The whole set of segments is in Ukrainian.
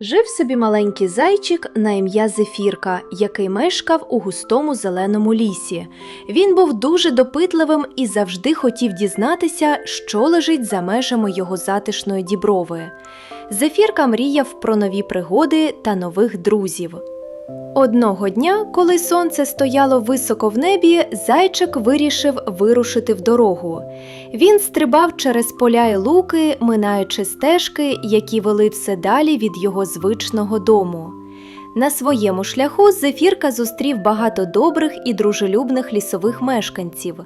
Жив собі маленький зайчик на ім'я Зефірка, який мешкав у густому зеленому лісі. Він був дуже допитливим і завжди хотів дізнатися, що лежить за межами його затишної діброви. Зефірка мріяв про нові пригоди та нових друзів. Одного дня, коли сонце стояло високо в небі, зайчик вирішив вирушити в дорогу. Він стрибав через поля й луки, минаючи стежки, які вели все далі від його звичного дому. На своєму шляху Зефірка зустрів багато добрих і дружелюбних лісових мешканців,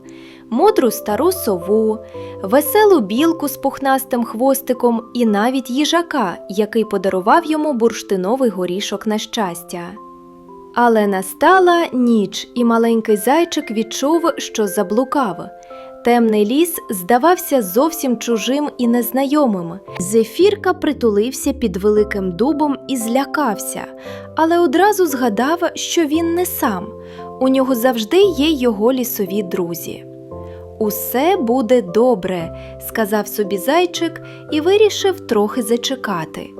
мудру стару сову, веселу білку з пухнастим хвостиком і навіть їжака, який подарував йому бурштиновий горішок на щастя. Але настала ніч, і маленький зайчик відчув, що заблукав. Темний ліс здавався зовсім чужим і незнайомим. Зефірка притулився під великим дубом і злякався, але одразу згадав, що він не сам. У нього завжди є його лісові друзі. Усе буде добре, сказав собі зайчик і вирішив трохи зачекати.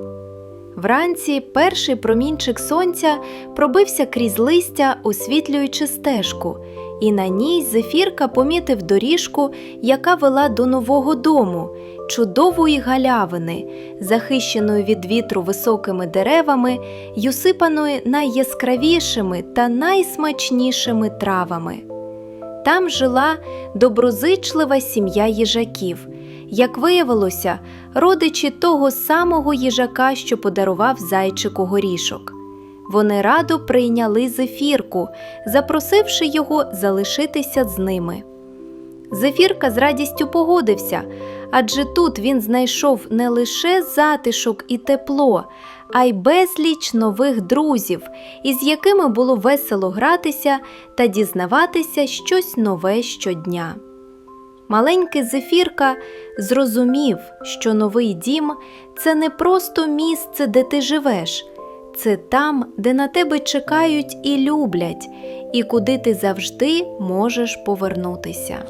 Вранці перший промінчик сонця пробився крізь листя, освітлюючи стежку, і на ній зефірка помітив доріжку, яка вела до нового дому, чудової галявини, захищеної від вітру високими деревами й усипаної найяскравішими та найсмачнішими травами. Там жила доброзичлива сім'я їжаків. Як виявилося, родичі того самого їжака, що подарував зайчику горішок. Вони радо прийняли зефірку, запросивши його залишитися з ними. Зефірка з радістю погодився, адже тут він знайшов не лише затишок і тепло, а й безліч нових друзів, із якими було весело гратися та дізнаватися щось нове щодня. Маленький Зефірка зрозумів, що новий дім це не просто місце, де ти живеш, це там, де на тебе чекають і люблять, і куди ти завжди можеш повернутися.